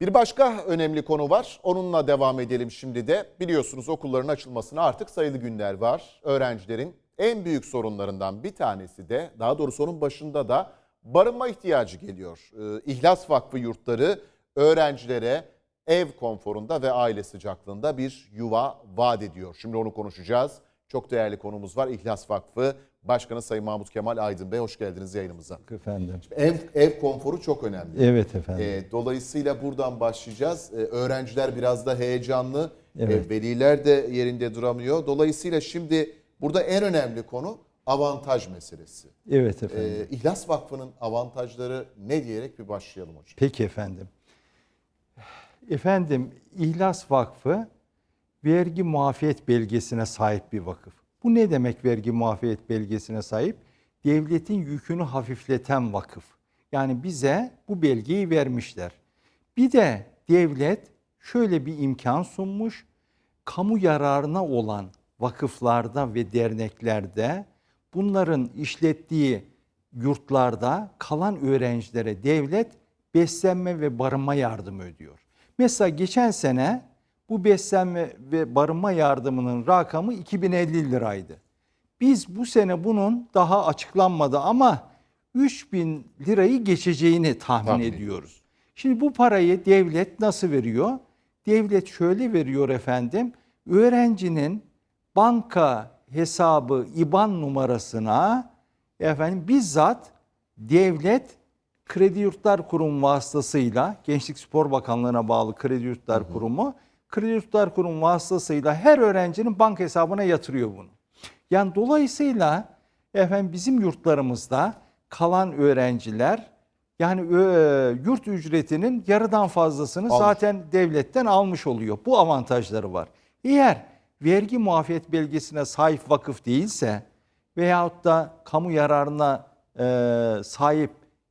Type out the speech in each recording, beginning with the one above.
Bir başka önemli konu var. Onunla devam edelim şimdi de. Biliyorsunuz okulların açılmasına artık sayılı günler var. Öğrencilerin en büyük sorunlarından bir tanesi de daha doğrusu onun başında da barınma ihtiyacı geliyor. Ee, İhlas Vakfı yurtları öğrencilere ev konforunda ve aile sıcaklığında bir yuva vaat ediyor. Şimdi onu konuşacağız. Çok değerli konumuz var. İhlas Vakfı Başkanı Sayın Mahmut Kemal Aydın Bey hoş geldiniz yayınımıza. Efendim. Ev, ev konforu çok önemli. Evet efendim. E, dolayısıyla buradan başlayacağız. E, öğrenciler biraz da heyecanlı, Evet. e, veliler de yerinde duramıyor. Dolayısıyla şimdi burada en önemli konu avantaj meselesi. evet efendim. E, İhlas Vakfı'nın avantajları ne diyerek bir başlayalım hocam. Peki efendim. Efendim İhlas Vakfı vergi muafiyet belgesine sahip bir vakıf. Bu ne demek vergi muafiyet belgesine sahip? Devletin yükünü hafifleten vakıf. Yani bize bu belgeyi vermişler. Bir de devlet şöyle bir imkan sunmuş. Kamu yararına olan vakıflarda ve derneklerde bunların işlettiği yurtlarda kalan öğrencilere devlet beslenme ve barınma yardımı ödüyor. Mesela geçen sene bu beslenme ve barınma yardımının rakamı 2050 liraydı. Biz bu sene bunun daha açıklanmadı ama 3000 lirayı geçeceğini tahmin, Tahmin ediyoruz. Şimdi bu parayı devlet nasıl veriyor? Devlet şöyle veriyor efendim. Öğrencinin banka hesabı IBAN numarasına efendim bizzat devlet Kredi Yurtlar Kurumu vasıtasıyla Gençlik Spor Bakanlığı'na bağlı Kredi Yurtlar Kurumu Kredi Yurtlar Kurumu vasıtasıyla her öğrencinin banka hesabına yatırıyor bunu. Yani dolayısıyla efendim bizim yurtlarımızda kalan öğrenciler yani yurt ücretinin yarıdan fazlasını Almış. zaten devletten almış oluyor. Bu avantajları var. Eğer vergi muafiyet belgesine sahip vakıf değilse veyahut da kamu yararına e, sahip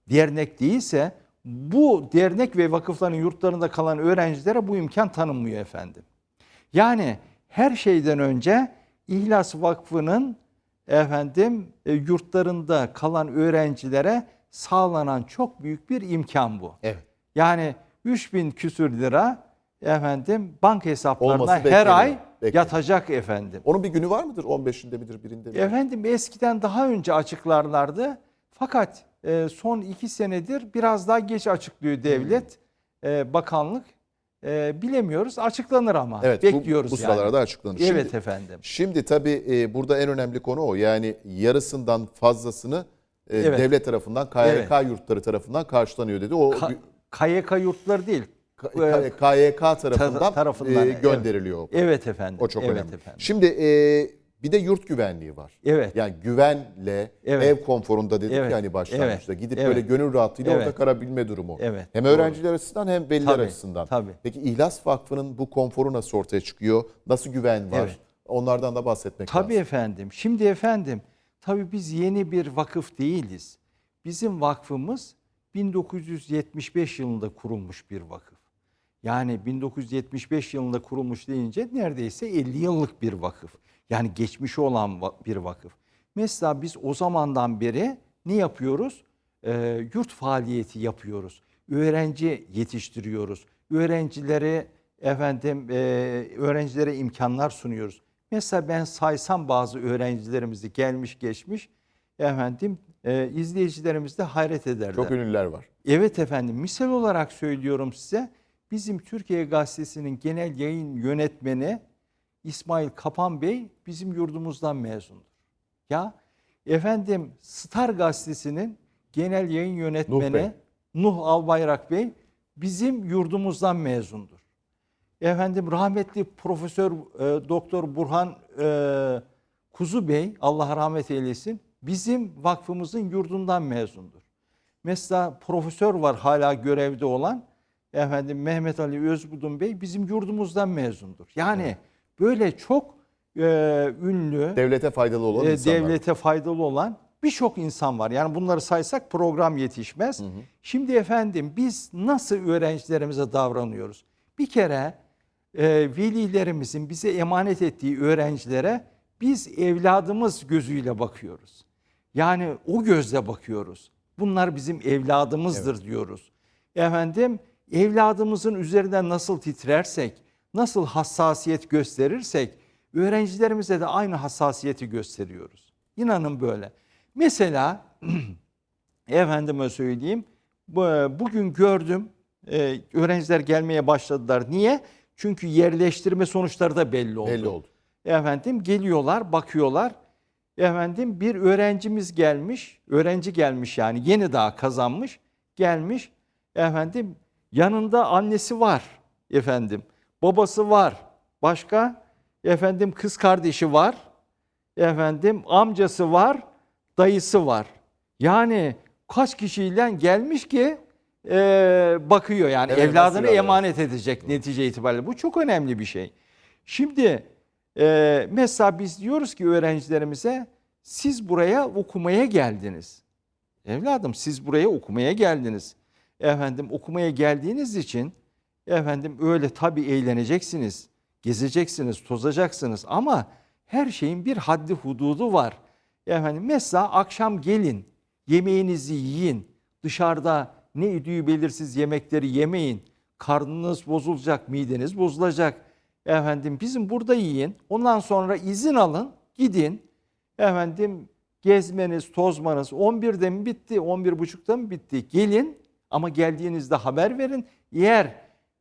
dernek değilse bu dernek ve vakıfların yurtlarında kalan öğrencilere bu imkan tanınmıyor efendim. Yani her şeyden önce İhlas Vakfı'nın efendim e, yurtlarında kalan öğrencilere sağlanan çok büyük bir imkan bu. Evet. Yani 3000 küsür lira efendim banka hesaplarına Olması her bekleniyor, ay bekleniyor. yatacak efendim. Onun bir günü var mıdır? 15'inde midir, birinde midir? Efendim eskiden daha önce açıklarlardı. Fakat e, son iki senedir biraz daha geç açıklıyor devlet, e, bakanlık. E, bilemiyoruz. Açıklanır ama. Evet, bu- Bekliyoruz bu, yani. sıralarda açıklanır. Evet Şimdi- efendim. Şimdi tabii e, burada en önemli konu o. Yani yarısından fazlasını e, Evet. devlet tarafından, KYK yurtları tarafından karşılanıyor dedi. O Ka- KYK yurtları değil. KYK tarafından, Ta- tarafından, e, evet. gönderiliyor. Evet efendim. O çok evet önemli. Efendim. Şimdi e, bir de yurt güvenliği var. Evet. Yani güvenle Evet. ev konforunda dedik Evet. yani başlangıçta. Evet. Gidip Evet. böyle gönül rahatlığıyla Evet. orada kalabilme durumu. Evet. Hem Doğru. öğrenciler açısından hem veliler Tabii, açısından. tabii. Peki İhlas Vakfı'nın bu konforu nasıl ortaya çıkıyor? Nasıl güven var? Evet. Onlardan da bahsetmek Tabii lazım. efendim. Şimdi efendim tabii biz yeni bir vakıf değiliz. Bizim vakfımız 1975 yılında kurulmuş bir vakıf. Yani 1975 yılında kurulmuş deyince neredeyse 50 yıllık bir vakıf. Yani geçmişi olan bir vakıf. Mesela biz o zamandan beri ne yapıyoruz? Ee, yurt faaliyeti yapıyoruz. Öğrenci yetiştiriyoruz. Öğrencileri efendim e, öğrencilere imkanlar sunuyoruz. Mesela ben saysam bazı öğrencilerimizi gelmiş geçmiş efendim e, izleyicilerimiz de hayret ederler. Çok ünlüler var. Evet efendim misal olarak söylüyorum size bizim Türkiye Gazetesi'nin genel yayın yönetmeni İsmail Kapan Bey bizim yurdumuzdan mezundur. Ya efendim Star Gazetesi'nin genel yayın yönetmeni Bey. Nuh, Albayrak Bey bizim yurdumuzdan mezundur. Efendim rahmetli Profesör e, Doktor Burhan e, Kuzu Bey Allah rahmet eylesin bizim vakfımızın yurdundan mezundur. Mesela profesör var hala görevde olan efendim Mehmet Ali Özbudun Bey bizim yurdumuzdan mezundur. Yani böyle çok e, ünlü Devlete faydalı olan e, insanlar. devlete faydalı olan birçok insan var. Yani bunları saysak program yetişmez. Şimdi efendim biz nasıl öğrencilerimize davranıyoruz? Bir kere e, velilerimizin bize emanet ettiği öğrencilere biz evladımız gözüyle bakıyoruz. Yani o gözle bakıyoruz. Bunlar bizim evladımızdır diyoruz. Efendim evladımızın üzerinden nasıl titrersek, nasıl hassasiyet gösterirsek öğrencilerimize de aynı hassasiyeti gösteriyoruz. İnanın böyle. Mesela efendime söyleyeyim bu- bugün gördüm e, öğrenciler gelmeye başladılar. Niye? Çünkü yerleştirme sonuçları da belli oldu. Belli oldu. Efendim geliyorlar, bakıyorlar. Efendim bir öğrencimiz gelmiş, öğrenci gelmiş yani yeni daha kazanmış, gelmiş. Efendim yanında annesi var efendim. Babası var. Başka efendim kız kardeşi var. Efendim amcası var, dayısı var. Yani kaç kişiyle gelmiş ki e, bakıyor yani Evet, evladını emanet edecek netice itibariyle. Bu çok önemli bir şey. Şimdi e, mesela biz diyoruz ki öğrencilerimize siz buraya okumaya geldiniz. Evladım siz buraya okumaya geldiniz. Efendim okumaya geldiğiniz için efendim öyle tabii eğleneceksiniz, gezeceksiniz, tozacaksınız ama her şeyin bir haddi hududu var. Efendim mesela akşam gelin, yemeğinizi yiyin. Dışarıda ne idüğü belirsiz yemekleri yemeyin. Karnınız bozulacak, mideniz bozulacak. Efendim bizim burada yiyin. Ondan sonra izin alın, gidin. Efendim gezmeniz, tozmanız 11'de mi bitti, 11.30'da mı bitti? Gelin ama geldiğinizde haber verin. Eğer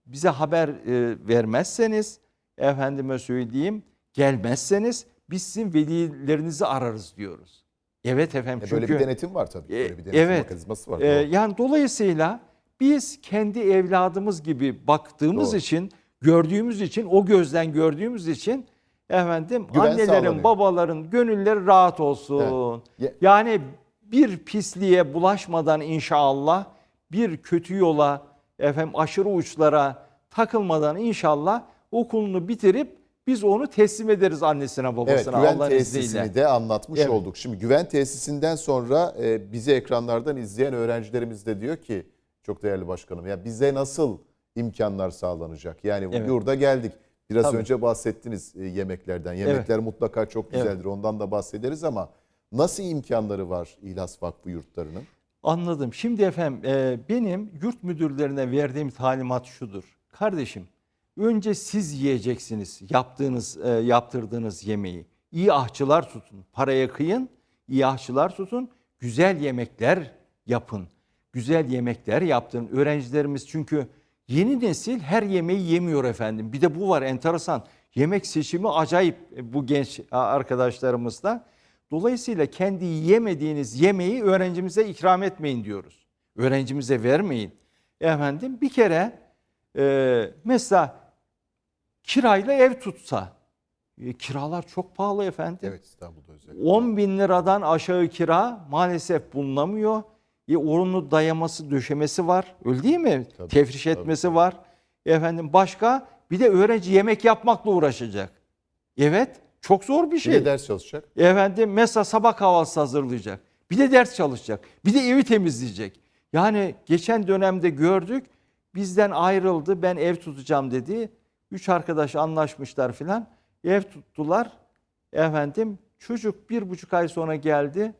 bize haber e, vermezseniz, efendime söyleyeyim, gelmezseniz biz sizin velilerinizi ararız diyoruz. Evet efendim. E, böyle bir denetim var tabii. Böyle bir E, denetim evet. mekanizması var. e, yani dolayısıyla biz kendi evladımız gibi baktığımız Doğru. için, gördüğümüz için, o gözden gördüğümüz için efendim Güven annelerin, sağlanıyor. babaların gönülleri rahat olsun. Ye- Yani bir pisliğe bulaşmadan inşallah bir kötü yola, efendim aşırı uçlara takılmadan inşallah okulunu bitirip biz onu teslim ederiz annesine Evet, babasına güven Allah'ın tesisini izniyle. de anlatmış Evet. olduk. Şimdi güven tesisinden sonra e, bizi ekranlardan izleyen öğrencilerimiz de diyor ki çok değerli başkanım ya bize nasıl imkanlar sağlanacak? Yani Evet. yurda geldik. Biraz Tabii. önce bahsettiniz e, yemeklerden. Yemekler mutlaka çok Evet. güzeldir. Ondan da bahsederiz ama nasıl imkanları var İhlas Vakfı yurtlarının? Anladım. Şimdi efendim e, benim yurt müdürlerine verdiğim talimat şudur. Kardeşim önce siz yiyeceksiniz yaptığınız e, yaptırdığınız yemeği. İyi ahçılar tutun. Paraya kıyın. iyi ahçılar tutun. Güzel yemekler yapın. Güzel yemekler yaptın. Öğrencilerimiz çünkü yeni nesil her yemeği yemiyor efendim. Bir de bu var enteresan. Yemek seçimi acayip bu genç arkadaşlarımızda. Dolayısıyla kendi yemediğiniz yemeği öğrencimize ikram etmeyin diyoruz. Öğrencimize vermeyin. Efendim bir kere e, mesela kirayla ev tutsa, e, kiralar çok pahalı efendim. Evet İstanbul'da özellikle. 10 bin liradan aşağı kira maalesef bulunamıyor. E, onun dayaması, döşemesi var. Öyle değil mi? Tabii, Tefriş tabii, etmesi var. Efendim başka bir de öğrenci yemek yapmakla uğraşacak. Evet, çok zor bir Bir şey. de ders çalışacak. Efendim mesela sabah kahvaltısı hazırlayacak. Bir de ders çalışacak. Bir de evi temizleyecek. Yani geçen dönemde gördük. Bizden ayrıldı. Ben ev tutacağım dedi. Üç arkadaş anlaşmışlar filan. Ev tuttular. Efendim çocuk bir buçuk ay sonra geldi.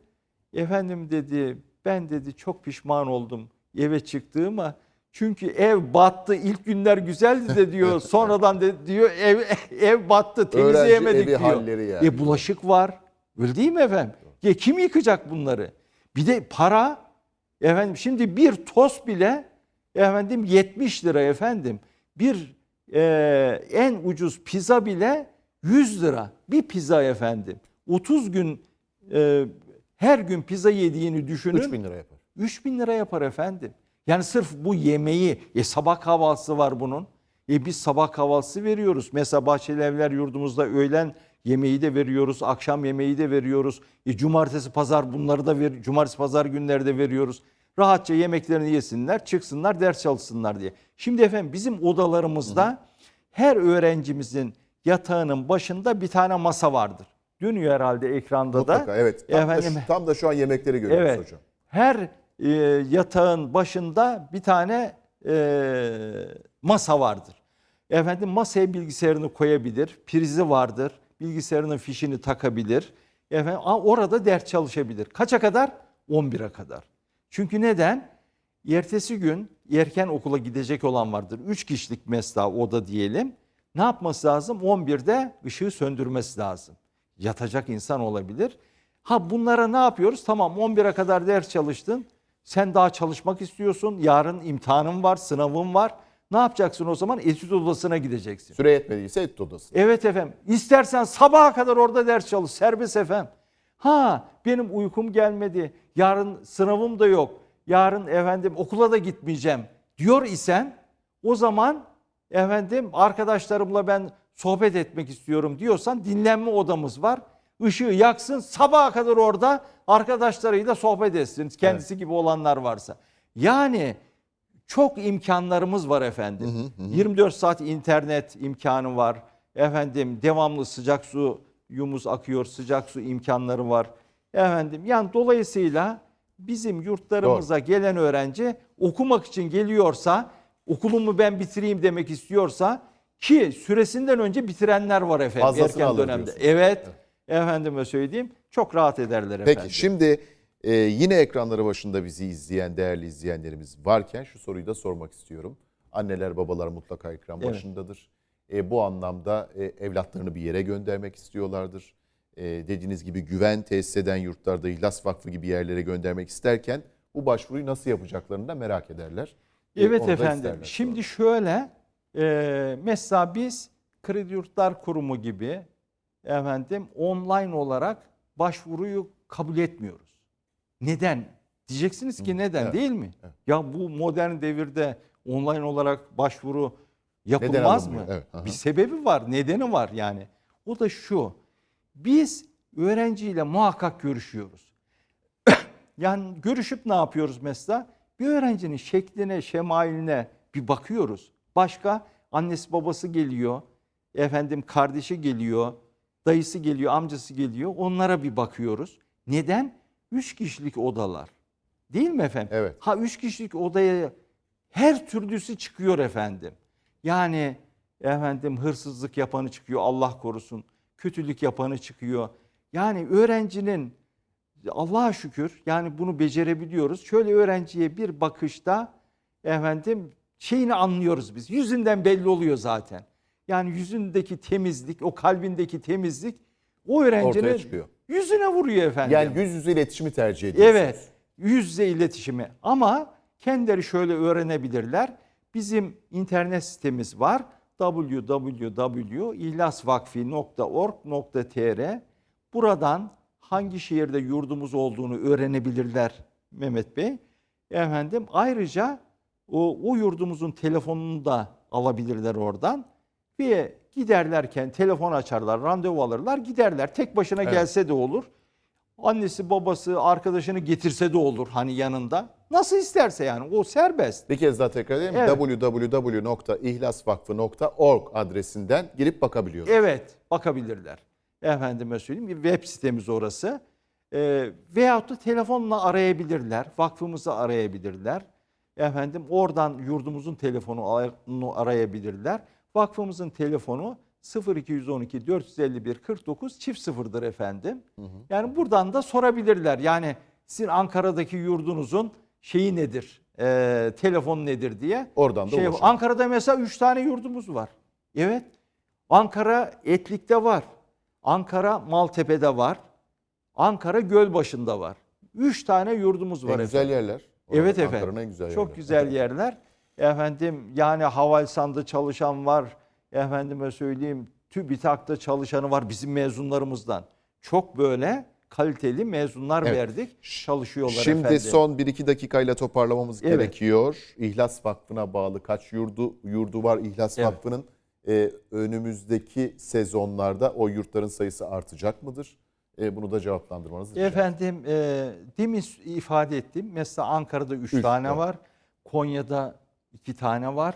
Efendim dedi ben dedi çok pişman oldum eve çıktığıma. Çünkü ev battı. İlk günler güzeldi de diyor. Sonradan de diyor ev ev battı. Temizleyemedik diyor. halleri yani. E bulaşık var. Öyle değil mi efendim? Ya kim yıkacak bunları? Bir de para. Efendim şimdi bir tost bile efendim 70 lira efendim. Bir e, en ucuz pizza bile 100 lira. Bir pizza efendim. 30 gün e, her gün pizza yediğini düşünün. 3 bin lira yapar. 3 bin lira yapar efendim. Yani sırf bu yemeği, e sabah kahvaltısı var bunun. E biz sabah kahvaltısı veriyoruz. Mesela Bahçeli Evler yurdumuzda öğlen yemeği de veriyoruz, akşam yemeği de veriyoruz. E cumartesi, pazar bunları da ver, cumartesi, pazar günleri de veriyoruz. Rahatça yemeklerini yesinler, çıksınlar, ders çalışsınlar diye. Şimdi efendim bizim odalarımızda her öğrencimizin yatağının başında bir tane masa vardır. Dönüyor herhalde ekranda da. Mutlaka evet. Tam, Efendim, da, şu- tam da şu an yemekleri görüyoruz Evet. hocam. Her e, yatağın başında bir tane e, masa vardır. Efendim masaya bilgisayarını koyabilir, prizi vardır, bilgisayarının fişini takabilir. Efendim orada ders çalışabilir. Kaça kadar? 11'e kadar. Çünkü neden? Ertesi gün erken okula gidecek olan vardır. 3 kişilik mesela oda diyelim. Ne yapması lazım? 11'de ışığı söndürmesi lazım. Yatacak insan olabilir. Ha bunlara ne yapıyoruz? Tamam 11'e kadar ders çalıştın. Sen daha çalışmak istiyorsun. Yarın imtihanın var, sınavın var. Ne yapacaksın o zaman? Etüt odasına gideceksin. Süre yetmediyse etüt odası. Evet efendim. İstersen sabaha kadar orada ders çalış. Serbest efendim. Ha benim uykum gelmedi. Yarın sınavım da yok. Yarın efendim okula da gitmeyeceğim diyor isen o zaman efendim arkadaşlarımla ben sohbet etmek istiyorum diyorsan dinlenme odamız var. Işığı yaksın sabaha kadar orada arkadaşlarıyla sohbet etsin. Kendisi gibi olanlar varsa. Yani çok imkanlarımız var efendim. 24 saat internet imkanı var. Efendim devamlı sıcak su yumuz akıyor, sıcak su imkanları var. Efendim yani dolayısıyla bizim yurtlarımıza gelen öğrenci okumak için geliyorsa, okulumu ben bitireyim demek istiyorsa ki süresinden önce bitirenler var efendim Fazlasını erken dönemde. diyorsun. Evet. Efendime söyleyeyim çok rahat ederler Peki efendim. şimdi e, yine ekranları başında bizi izleyen değerli izleyenlerimiz varken şu soruyu da sormak istiyorum. Anneler babalar mutlaka ekran Evet. başındadır. E, bu anlamda e, evlatlarını bir yere göndermek istiyorlardır. E, dediğiniz gibi güven tesis eden yurtlarda İhlas Vakfı gibi yerlere göndermek isterken bu başvuruyu nasıl yapacaklarını da merak ederler. E, Evet onu efendim. Şimdi şöyle e, mesela biz Kredi Yurtlar Kurumu gibi efendim online olarak başvuruyu kabul etmiyoruz. Neden? Diyeceksiniz ki neden evet, değil mi? Ya bu modern devirde online olarak başvuru yapılmaz mı? Evet, aha. Bir sebebi var, nedeni var yani. O da şu. Biz öğrenciyle muhakkak görüşüyoruz. Yani görüşüp ne yapıyoruz mesela? Bir öğrencinin şekline, şemailine bir bakıyoruz. Başka annesi babası geliyor, efendim kardeşi geliyor, dayısı geliyor, amcası geliyor. Onlara bir bakıyoruz. Neden? Üç kişilik odalar. Değil mi efendim? Evet. Ha üç kişilik odaya her türlüsü çıkıyor efendim. Yani efendim hırsızlık yapanı çıkıyor Allah korusun. Kötülük yapanı çıkıyor. Yani öğrencinin Allah'a şükür yani bunu becerebiliyoruz. Şöyle öğrenciye bir bakışta efendim şeyini anlıyoruz biz. Yüzünden belli oluyor zaten. Yani yüzündeki temizlik, o kalbindeki temizlik o öğrencinin yüzüne vuruyor efendim. Yani yüz yüze iletişimi tercih ediyorsunuz. Evet. Yüz yüze iletişimi. Ama kendileri şöyle öğrenebilirler. Bizim internet sitemiz var. www.ihlasvakfi.org.tr Buradan hangi şehirde yurdumuz olduğunu öğrenebilirler Mehmet Bey. Efendim ayrıca o, o yurdumuzun telefonunu da alabilirler oradan. Ve giderlerken telefon açarlar, randevu alırlar, giderler. Tek başına Evet. gelse de olur. Annesi, babası, arkadaşını getirse de olur hani yanında. Nasıl isterse yani o serbest. Bir kez daha tekrar edelim. Evet. www.ihlasvakfı.org adresinden girip bakabiliyoruz. Evet bakabilirler. Efendime söyleyeyim bir web sitemiz orası. Ee, veyahut da telefonla arayabilirler. Vakfımızı arayabilirler. Efendim oradan yurdumuzun telefonunu arayabilirler. Vakfımızın telefonu 0212 451 49 çift sıfırdır efendim. Yani buradan da sorabilirler. Yani sizin Ankara'daki yurdunuzun şeyi nedir? Ee, telefon nedir diye. Oradan da şey, ulaşın. Ankara'da mesela 3 tane yurdumuz var. Evet. Ankara Etlik'te var. Ankara Maltepe'de var. Ankara Gölbaşı'nda var. 3 tane yurdumuz var En efendim. güzel yerler. Evet efendim. en güzel Çok yerleri. güzel yerler. Efendim yani Havalsan'da çalışan var. Efendime söyleyeyim TÜBİTAK'ta çalışanı var bizim mezunlarımızdan. Çok böyle kaliteli mezunlar Evet. verdik. Çalışıyorlar Şimdi efendim. son 1-2 dakikayla toparlamamız Evet. gerekiyor. İhlas Vakfı'na bağlı kaç yurdu yurdu var İhlas Evet. Vakfı'nın? Ee, önümüzdeki sezonlarda o yurtların sayısı artacak mıdır? Ee, bunu da cevaplandırmanızı rica. Efendim e, demin ifade ettim. Mesela Ankara'da 3 Üç, tane evet. var. Konya'da 2 tane var.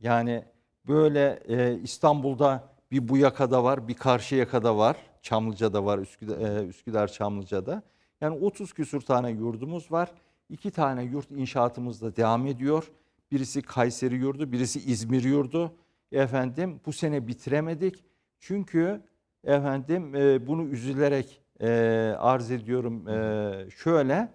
Yani böyle e, İstanbul'da bir bu yakada var, bir karşı yakada var. Çamlıca'da var, Üsküdar, e, Üsküdar Çamlıca'da. Yani 30 küsur tane yurdumuz var. İki tane yurt inşaatımız da devam ediyor. Birisi Kayseri yurdu, birisi İzmir yurdu. Efendim bu sene bitiremedik. Çünkü efendim e, bunu üzülerek e, arz ediyorum. E, şöyle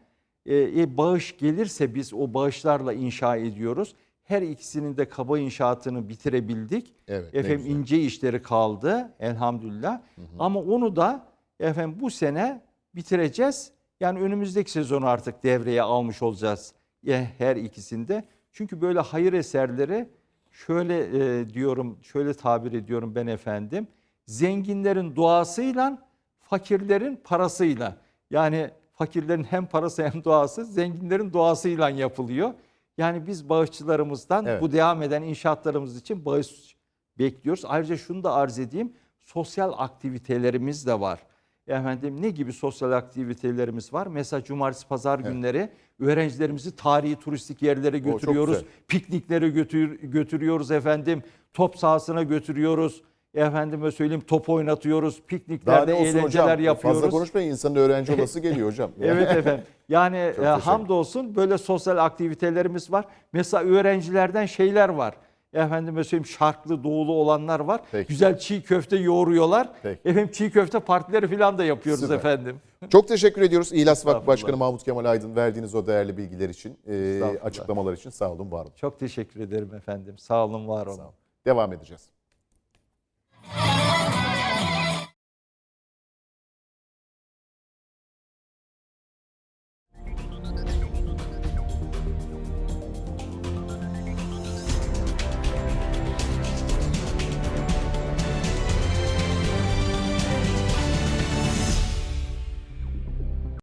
E, e, bağış gelirse biz o bağışlarla inşa ediyoruz. Her ikisinin de kaba inşaatını bitirebildik. Evet, efendim ince işleri kaldı elhamdülillah. Ama onu da efendim bu sene bitireceğiz. Yani önümüzdeki sezonu artık devreye almış olacağız e, her ikisinde. Çünkü böyle hayır eserleri şöyle e, diyorum, şöyle tabir ediyorum ben efendim. Zenginlerin duasıyla, fakirlerin parasıyla. Yani fakirlerin hem parası hem duası, zenginlerin duasıyla yapılıyor. Yani biz bağışçılarımızdan Evet. bu devam eden inşaatlarımız için bağış bekliyoruz. Ayrıca şunu da arz edeyim. Sosyal aktivitelerimiz de var. Efendim ne gibi sosyal aktivitelerimiz var? Mesela cumartesi pazar günleri öğrencilerimizi tarihi turistik yerlere götürüyoruz. Pikniklere götür, götürüyoruz efendim. Top sahasına götürüyoruz. Efendime söyleyeyim top oynatıyoruz. Daha Pikniklerde ne olsun eğlenceler hocam? yapıyoruz. Fazla konuşmayın insanın öğrenci olası geliyor hocam. Evet efendim. Yani e, hamdolsun böyle sosyal aktivitelerimiz var. Mesela öğrencilerden şeyler var. Efendime söyleyeyim şarklı doğulu olanlar var. Peki. Güzel çiğ köfte yoğuruyorlar. Peki. Efendim çiğ köfte partileri falan da yapıyoruz Süper. efendim. Çok teşekkür ediyoruz İhlas Vakfı. Başkanı Mahmut Kemal Aydın verdiğiniz o değerli bilgiler için, e, açıklamalar için sağ olun, var olun. Çok teşekkür ederim efendim. Sağ olun, var olun. Devam edeceğiz.